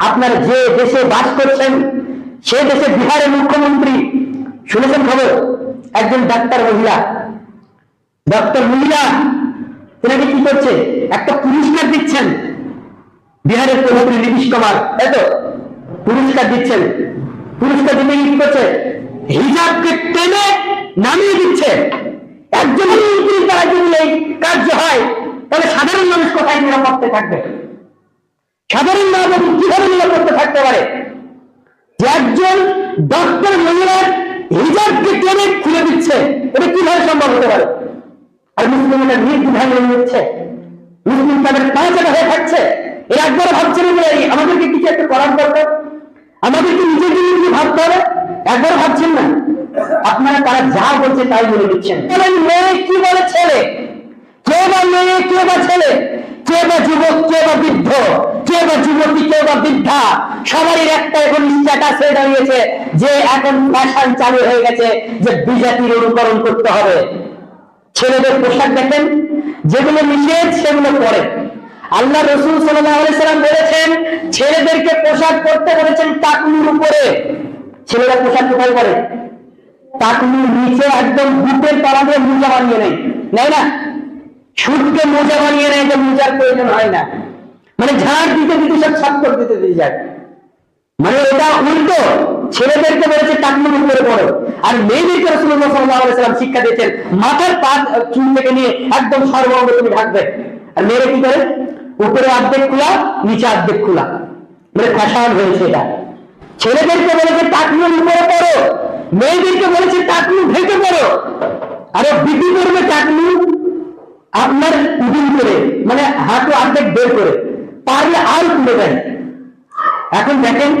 আপনারা যে দেশে বাস করছেন, সে দেশে বিহারের মুখ্যমন্ত্রী, শুনেছেন খবর? একজন ডাক্তার মহিলা, ডক্টর মহিলা তেনাকে কি করছে? একটা পুরস্কার দিচ্ছেন। বিহারের প্রধানমন্ত্রী নীতিশ কুমার, তাই তো? পুরস্কার দিচ্ছেন। পুরস্কার দিতে কি করছে? হিজাবকে টেনে নামিয়ে দিচ্ছে। একজন মন্ত্রীর যদি কার্য হয়, তাহলে সাধারণ মানুষ কোথায় নিরাপত্তা থাকবে? সাধারণ নাগরিক কীভাবে নিরাপত্তা থাকতে পারে? একজন ডক্টর মহিলার হিজাবকে টেনে খুলে দিচ্ছে, এটা কীভাবে সম্ভব হতে পারে? আর মুসলিমরা নির্দ্বিধায় মেনে নিচ্ছে মুসলিম তাদের পাঁচাটা হয়ে থাকছে। এর একবার ভাবছে না যে আমাদেরকে কিছু একটা করার দরকার? আমাদেরকে জন্য কিছু ভাবতে হবে? একবার ভাবছেন না? আপনারা তারা যা বলছে তাই বলে দিচ্ছেন। মেয়ে, কি বলে ছেলে? কে বা মেয়ে, কে বা ছেলে? কে বা যুবক, কে বা বৃদ্ধ? কে বা যুবতী কে বা বৃদ্ধা সবারই একটা এখন দাঁড়িয়েছে যে এখন ফ্যাশন চালু হয়ে গেছে যে বিজাতির অনুকরণ করতে হবে। ছেলেদের পোশাক দেখেন, যেগুলো নিষেধ সেগুলো পরে। আল্লাহ রসুল সাল্লাম বলেছেন, ছেলেদেরকে পোশাক পরতে বলেছেন টাকনুর উপরে। ছেলেরা পোশাক কোথায় টাকনুর নিচে একদম বুটের দিয়ে মোজা বানিয়ে নেয়। নেয় না? সুটকে মোজা বানিয়ে নেয় যে মোজার প্রয়োজন হয় না। মানে ঝাড় দিতে দিতে সব ছাপ করে দিতে দিয়ে যায়। মানে এটা উল্টো। ছেলেদেরকে বলেছে টাকনুর উপরে পড়ো। আর মেয়েদেরকে রসুল্লাহ শিক্ষা দিয়েছেন, মাথার পা চুল থেকে নিয়ে একদম সর্বঙ্গ তুমি ঢাকবে। আর মেয়েরা কি করে? উপরে অর্ধেক খোলা, নিচে অর্ধেক খোলা। মানে ফ্যাশন হয়েছে এটা। ছেলেদেরকে বলেছে টাকনুর উপরে পড়ো। মেয়েদেরকে বলেছে টাকনু ঢেকে পড়ো। আরে বিক্রি করবে টাকনু আপনার উদিন করে মানে হাঁটু অর্ধেক বের করে। পারলে আর তুলে দেয় এখন দেখেন,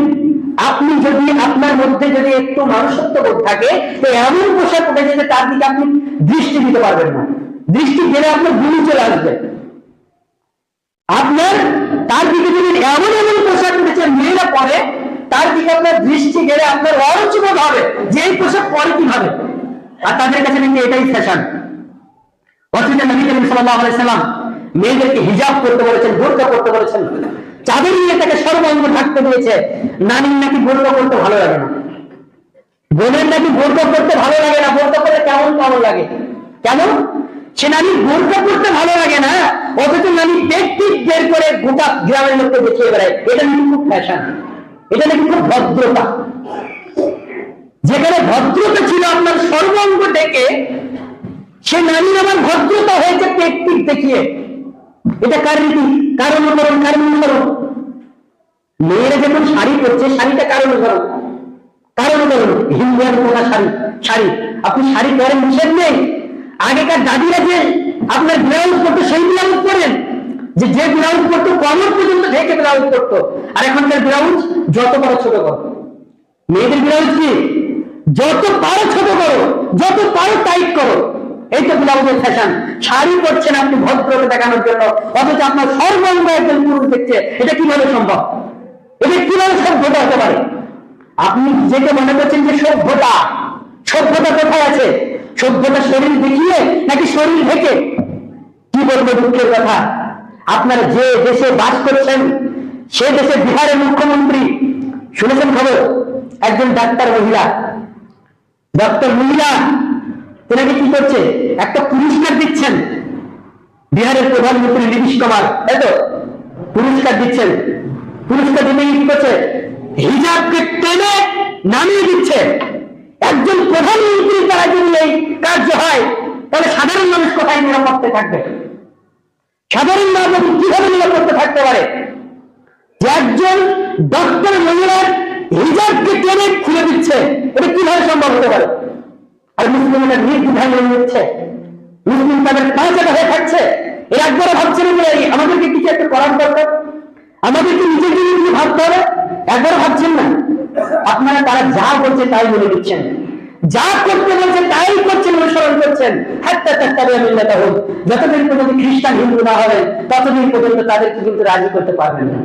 আপনি যদি আপনার মধ্যে যদি একটু মানুষত্ব বোধ থাকে, তো এমন পোশাক উঠেছে যে তার দিকে আপনি দৃষ্টি দিতে পারবেন না। দৃষ্টি গেলে আপনার গুলি চলে আসবে। আপনার, তার দিকে যদি এমন এমন পোশাক উঠেছে, মেয়েরা পরে, তার দিকে আপনার দৃষ্টি গেলে আপনার অরুচিবোধ হবে, যে এই পোশাক পরে কি কীভাবে? আর তাদের কাছে নাকি এটাই ফ্যাশন অথচ নবী করিম সাল্লাল্লাহু আলাইহি সাল্লাম মেয়েদেরকে হিজাব করতে বলেছেন বোরকা করতে বলেছেন। চাদর নিয়ে তাকে সর্বাঙ্গ থাকতে দিয়েছে। নানির নাকি বোরকা করতে ভালো লাগে না। বোনের নাকি বোরকা করতে ভালো লাগে না। বোরকা করতে কেমন কেমন লাগে। কেন? সে নানি বোরকা করতে ভালো লাগে না। অথচ নানি টেকটিক বের করে গোটা গ্রামের লোককে দেখিয়ে বেড়ায়। এটা নাকি খুব ফ্যাশন এটা নাকি খুব ভদ্রতা। যেখানে ভদ্রতা ছিল আপনার সর্বাঙ্গ ডেকে, সে নারীর আমার ভদ্রতা হয়েছে টেকটিক দেখিয়ে। এটা কার রীতি? কার অনুকরণ? কার অনুকরণ? মেয়েরা যখন শাড়ি পরছে, শাড়িটা কার অনুকরণ? কার অনুকরণ? হিন্দুয়ার পোনা শাড়ি শাড়ি। আপনি শাড়ি পরেন, নিষেধ নেই। আগেকার দাদিরা যে আপনার ব্লাউজ করতো সেই ব্লাউজ পরেন। যে যে ব্লাউজ করতো কমর পর্যন্ত ঢেকে ব্লাউজ করতো আর এখনকার ব্লাউজ যত বড় ছোট করো। মেয়েদের ব্লাউজ কি? যত পারো ছোট করো, যত পারো টাইট করো। এই তো ব্লাউজের ফ্যাশন শাড়ি পরছেন আপনি ভদ্রকে দেখানোর জন্য, অথচ আপনার সর্বাঙ্গ একজন পুরুষ দেখছে, এটা কীভাবে সম্ভব? এটা কীভাবে সভ্যতা হতে পারে? আপনি যেটা মনে করছেন যে সভ্যতা সভ্যতা কোথায় আছে? সভ্যতা শরীর দেখিয়ে নাকি শরীর ঢেকে? কি বলব দুঃখের কথা? আপনারা যে দেশে বাস করছেন, সে দেশে বিহারের মুখ্যমন্ত্রী, শুনেছেন খবর? একজন ডাক্তার মহিলা, ডক্টর মহিলা তেনাকে কি করছে? একটা পুরস্কার দিচ্ছেন। বিহারের প্রধানমন্ত্রী নীতিশ কুমার, তাই তো? পুরস্কার দিচ্ছেন। পুরস্কার দিতে কি করছে? হিজাবকে টেনে নামিয়ে দিচ্ছে। একজন প্রধানমন্ত্রীর দ্বারা যদি এই কার্য হয়, তাহলে সাধারণ মানুষ কোথায় নিরাপত্তা থাকবে? সাধারণ মানুষ কীভাবে নিরাপত্তা থাকতে পারে? যে একজন ডক্টর মহিলার হিজাবকে টেনে খুলে দিচ্ছে, এটা কীভাবে সম্ভব হতে পারে? আর মুসলিমরা নির্দ্বিধায় মেনে নিচ্ছে। মুসলিম তাদের পাঁচাটা হয়ে থাকছে। এর একবার ভাবছে না যে আমাদেরকে কিছু একটা করার দরকার। আমাদেরকে জন্য কিছু ভাবতে হবে। একবার ভাবছেন না। আপনারা তারা যা বলছে তাই বলে দিচ্ছেন। যা করতে বলছে তাই করছেন, অনুসরণ করছেন। যতদিন পর্যন্ত খ্রিস্টান হিন্দু না হবেন ততদিন পর্যন্ত তাদেরকে কিন্তু রাজি করতে পারবেন না।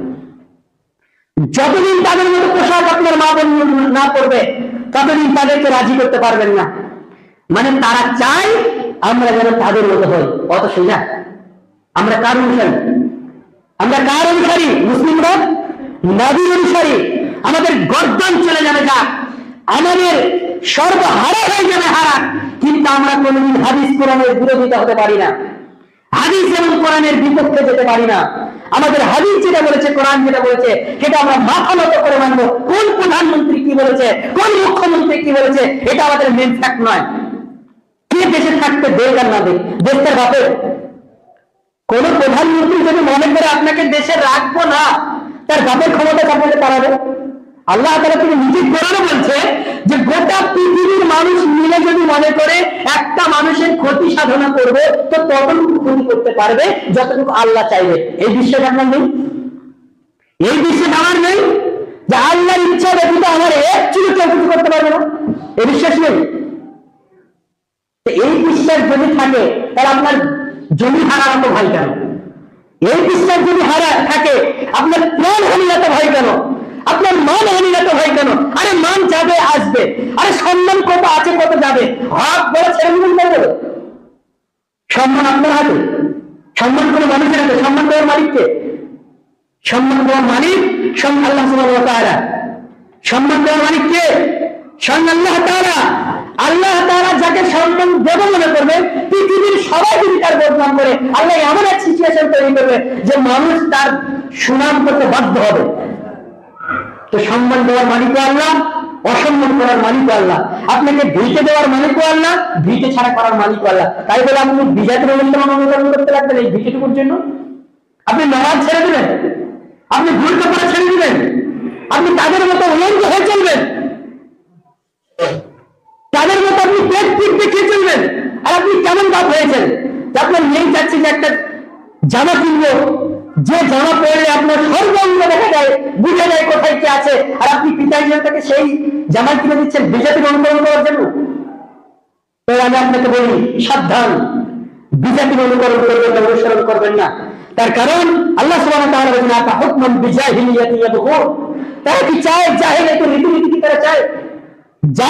যতদিন তাদের মতো পোশাক আপনার মা বোন না করবে ততদিন তাদেরকে রাজি করতে পারবেন না। মানে তারা চায় আমরা যেন তাদের মতো হই। অত সোজা আমরা কার অনুসারী? আমরা কার অনুসারী? মুসলিমরা? নবীর অনুসারী। আমাদের গর্দন চলে যাবে যা। আমাদের সর্বহারা হয়ে যাবে হারা। কিন্তু আমরা কোনোদিন হাদিস, কোরআনের বিরোধিতা হতে পারি না। হাদিস এবং কোরআনের বিপক্ষে যেতে পারি না। আমাদের হাদিস যেটা বলেছে, কোরআন যেটা বলেছে, সেটা আমরা মাথা নত করে মানবো। কোন প্রধানমন্ত্রী কি বলেছে? কোন মুখ্যমন্ত্রী কি বলেছে? এটা আমাদের মেন ফ্যাক্ট নয়। কে দেশে থাকতে দেখ না দেখ দেশ তার কোন প্রধানমন্ত্রী যদি মনে করে আপনাকে দেশে রাখব না, তার বাপের ক্ষমতা চাপাতে পারাবে। আল্লাহ তালা তিনি নিজে কোরআনে বলছে যে, গোটা পৃথিবীর মানুষ মিলে যদি মনে করে একটা মানুষের ক্ষতি সাধনা করবে, তো ততটুকু ক্ষতি করতে পারবে যতটুকু আল্লাহ চাইবে। এই বিশ্বাস আপনার নেই? এই বিশ্বাস আমার নেই যে, আল্লাহর ইচ্ছা ব্যতীত আমার এক চুলো কেউ কিছু করতে পারবে না। এই বিশ্বাস নেই? এই বিশ্বাস যদি থাকে, তাহলে আপনার জমি হারানো ভয় কেন? এই বিশ্বাস যদি হারা থাকে, আপনার প্রাণ হানি এত ভয় কেন? আপনার মান হানি এত ভয় কেন? আরে মান যাবে, আসবে। আরে সম্মান কত আছে, কত যাবে? হক বলে দিবেন কেন সম্মান আপনার হাতে। সম্মান কোনো মানুষের হাতে, সম্মান দেওয়ার মালিককে। সম্মান দেওয়ার মালিক স্বয়ং আল্লাহ সম্মান দেওয়ার মালিক কে? স্বয়ং আল্লাহ তাআলা। আল্লাহ তাআলা যাকে সম্মান দেব মনে করবে, পৃথিবীর সবাই যদি তার বদনাম করে, আল্লাহ এমন এক সিচুয়েশন তৈরি করবে যে মানুষ তার সুনাম করতে বাধ্য হবে। তো সম্মান দেওয়ার মালিকও আল্লাহ, অসম্মান করার মালিকও আল্লাহ। আপনাকে ভিটে দেওয়ার মালিকও আল্লাহ ভিটে ছাড়া করার মালিকও আল্লাহ। তাই বলে আপনি বিজাতির অনুসরণ অনুসরণ করতে লাগবেন এই ভিটেটুকুর জন্য? আপনি নামাজ ছেড়ে দিবেন? আপনি ভুল কাপড়ে ছেড়ে দিবেন? আপনি তাদের মতো উলঙ্গ হয়ে চলবেন? তাদের মতো আপনি পেট পিট দেখিয়ে চলবেন। আর আপনি কেমন বাপ হয়েছেন? আপনার মেয়ে চাচ্ছে যে একটা জামা কিনবো। যে জামা পরলে আপনার সর্বঙ্গ দেখা যায়, বুঝে যায় কোথায় কি আছে। আর আপনি পিতা তাকে সেই জামা কিনে দিচ্ছেন বিজেপির অনুকরণ করার জন্য। তো আমি আপনাকে বলি, সাবধান। বিজেপির অনুকরণ করবেন না, অনুসরণ করবেন না। তার কারণ, আল্লাহ সুবহানাহু তাআলা বলেছেন, আতা হুকমান বিজাহিলিয়াতি ইয়াবগুন তারা কি চায়? জাহেলিয়াতের রীতিনীতি কি তারা চায়? যা